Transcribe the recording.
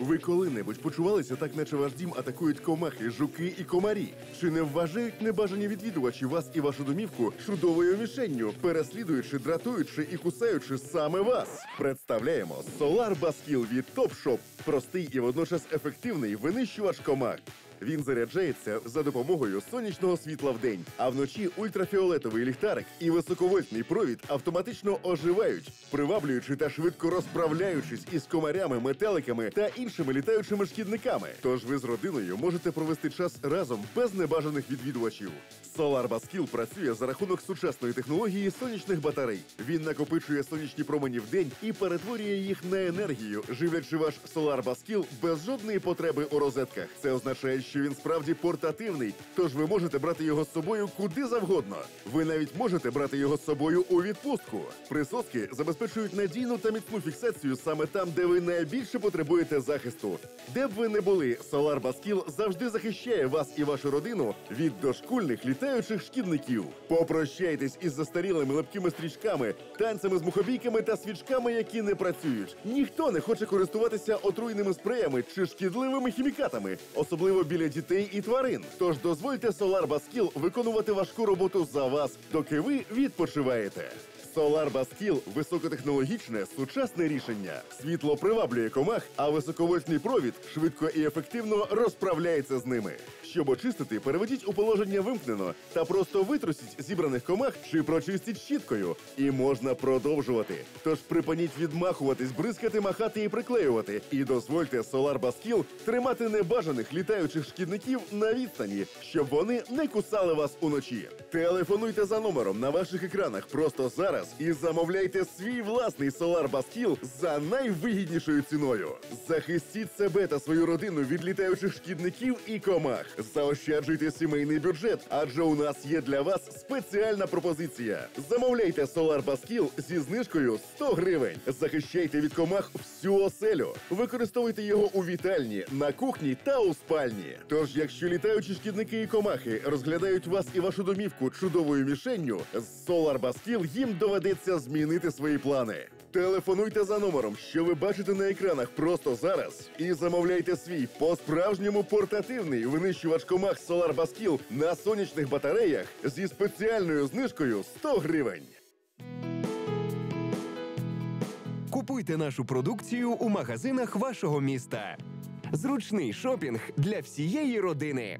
Ви коли-небудь почувалися так, наче ваш дім атакують комахи, жуки і комарі? Чи не вважають небажані відвідувачі вас і вашу домівку чудовою мішенню, переслідуючи, дратуючи і кусаючи саме вас? Представляємо Solar Baskill від Topshop. Простий і водночас ефективний винищувач комах. Він заряджається за допомогою сонячного світла в день, а вночі ультрафіолетовий ліхтарик і високовольтний провід автоматично оживають, приваблюючи та швидко розправляючись із комарями, метеликами та іншими літаючими шкідниками. Тож ви з родиною можете провести час разом без небажаних відвідувачів. Solar Baskill працює за рахунок сучасної технології сонячних батарей. Він накопичує сонячні промені в день і перетворює їх на енергію, живлячи ваш Solar Baskill без жодної потреби у розетках. Це означає, що він справді портативний, тож ви можете брати його з собою куди завгодно. Ви навіть можете брати його з собою у відпустку. Присоски забезпечують надійну та міцну фіксацію саме там, де ви найбільше потребуєте захисту. Де б ви не були, Solar Baskill завжди захищає вас і вашу родину від дошкульних літаючих шкідників. Попрощайтесь із застарілими липкими стрічками, танцями з мухобійками та свічками, які не працюють. Ніхто не хоче користуватися отруйними спреями чи шкідливими хімікатами, особливо біля дітей і тварин. Тож дозвольте Solar Baskill виконувати важку роботу за вас, доки ви відпочиваєте. Solar Baskill – високотехнологічне сучасне рішення. Світло приваблює комах, а високовольтний провід швидко і ефективно розправляється з ними. Щоб очистити, переведіть у положення вимкнено та просто витрусіть зібраних комах чи прочистіть щіткою. І можна продовжувати. Тож припиніть відмахуватись, бризкати, махати і приклеювати. І дозвольте Solar Baskill тримати небажаних літаючих шкідників на відстані, щоб вони не кусали вас уночі. Телефонуйте за номером на ваших екранах просто зараз і замовляйте свій власний Solar Baskill за найвигіднішою ціною. Захистіть себе та свою родину від літаючих шкідників і комах. Заощаджуйте сімейний бюджет, адже у нас є для вас спеціальна пропозиція. Замовляйте Solar Baskill зі знижкою 100 гривень. Захищайте від комах всю оселю. Використовуйте його у вітальні, на кухні та у спальні. Тож, якщо літаючі шкідники і комахи розглядають вас і вашу домівку чудовою мішенню, з Solar Baskill їм доведеться змінити свої плани. Телефонуйте за номером, що ви бачите на екранах просто зараз, і замовляйте свій по-справжньому портативний винищувач комах Solar Baskill на сонячних батареях зі спеціальною знижкою 100 гривень. Купуйте нашу продукцію у магазинах вашого міста. Зручний шопінг для всієї родини.